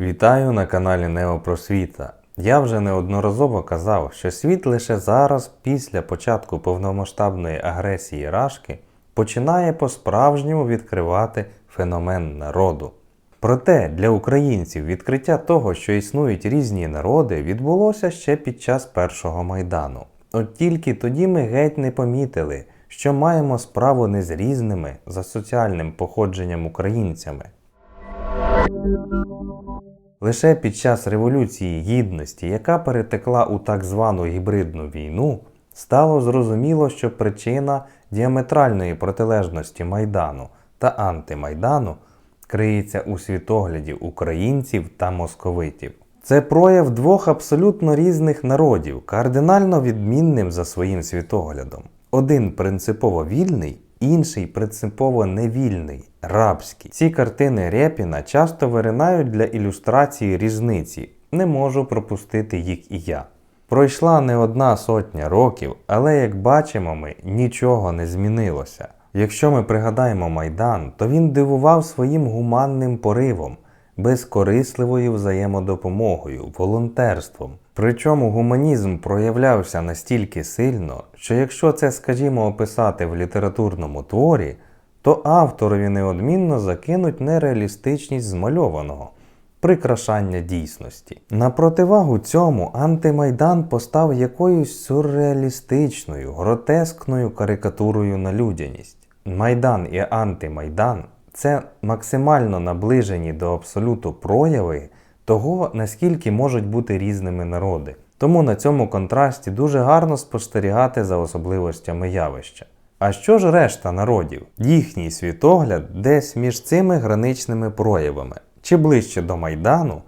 Вітаю на каналі Неопросвіта. Я вже неодноразово казав, що світ лише зараз, після початку повномасштабної агресії Рашки, починає по-справжньому відкривати феномен народу. Проте для українців відкриття того, що існують різні народи, відбулося ще під час першого майдану. От тільки тоді ми геть не помітили, що маємо справу не з різними за соціальним походженням українцями. Лише під час Революції Гідності, яка перетекла у так звану гібридну війну, стало зрозуміло, що причина діаметральної протилежності Майдану та антимайдану криється у світогляді українців та московитів. Це прояв двох абсолютно різних народів, кардинально відмінним за своїм світоглядом. Один принципово вільний, інший принципово невільний, рабський. Ці картини Рєпіна часто виринають для ілюстрації різниці. Не можу пропустити їх і я. Пройшла не одна сотня років, але як бачимо ми, нічого не змінилося. Якщо ми пригадаємо Майдан, то він дивував своїм гуманним поривом, безкорисливою взаємодопомогою, волонтерством. Причому гуманізм проявлявся настільки сильно, що якщо це, скажімо, описати в літературному творі, то авторові неодмінно закинуть нереалістичність змальованого, прикрашання дійсності. На противагу цьому антимайдан постав якоюсь сюрреалістичною, гротескною карикатурою на людяність. Майдан і антимайдан це максимально наближені до абсолюту прояви того, наскільки можуть бути різними народи. Тому на цьому контрасті дуже гарно спостерігати за особливостями явища. А що ж решта народів? Їхній світогляд десь між цими граничними проявами, чи ближче до Майдану,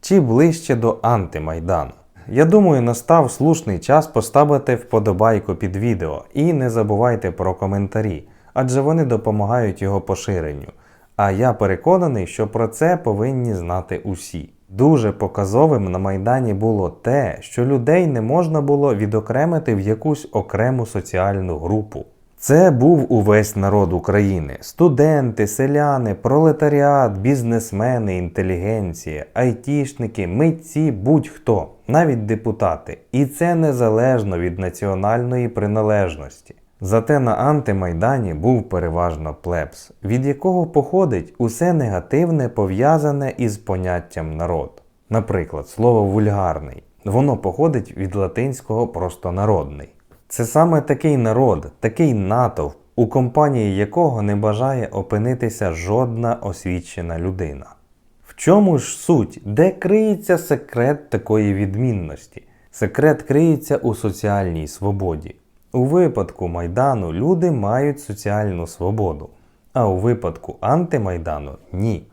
чи ближче до антимайдану. Я думаю, настав слушний час поставити вподобайку під відео і не забувайте про коментарі, адже вони допомагають його поширенню. А я переконаний, що про це повинні знати усі. Дуже показовим на Майдані було те, що людей не можна було відокремити в якусь окрему соціальну групу. Це був увесь народ України: студенти, селяни, пролетаріат, бізнесмени, інтелігенція, айтішники, митці, будь-хто, навіть депутати. І це незалежно від національної приналежності. Зате на антимайдані був переважно плебс, від якого походить усе негативне пов'язане із поняттям народ. Наприклад, слово вульгарний. Воно походить від латинського простонародний. Це саме такий народ, такий натовп, у компанії якого не бажає опинитися жодна освічена людина. В чому ж суть? Де криється секрет такої відмінності? Секрет криється у соціальній свободі. У випадку Майдану люди мають соціальну свободу, а у випадку антимайдану ні.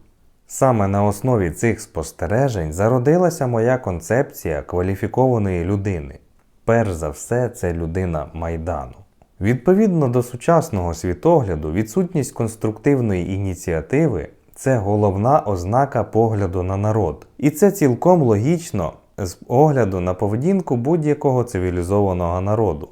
Саме на основі цих спостережень зародилася моя концепція кваліфікованої людини. Перш за все, це людина Майдану. Відповідно до сучасного світогляду, відсутність конструктивної ініціативи це головна ознака погляду на народ. І це цілком логічно з огляду на поведінку будь-якого цивілізованого народу.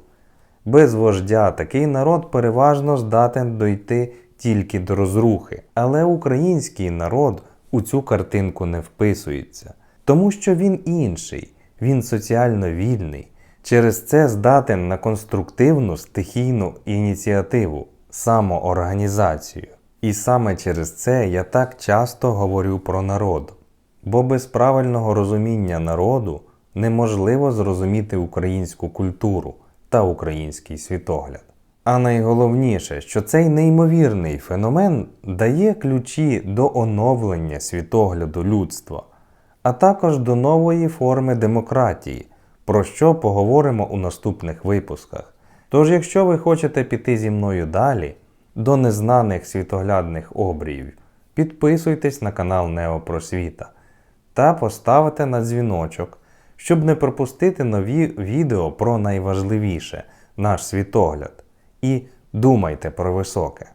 Без вождя такий народ переважно здатен дойти тільки до розрухи. Але український народ у цю картинку не вписується, тому що він інший, він соціально вільний. Через це здатен на конструктивну стихійну ініціативу, самоорганізацію. І саме через це я так часто говорю про народ. Бо без правильного розуміння народу неможливо зрозуміти українську культуру та український світогляд. А найголовніше, що цей неймовірний феномен дає ключі до оновлення світогляду людства, а також до нової форми демократії, про що поговоримо у наступних випусках. Тож, якщо ви хочете піти зі мною далі, до незнаних світоглядних обріїв, підписуйтесь на канал Неопросвіта та поставте на дзвіночок, щоб не пропустити нові відео про найважливіше наш світогляд. І думайте про високе.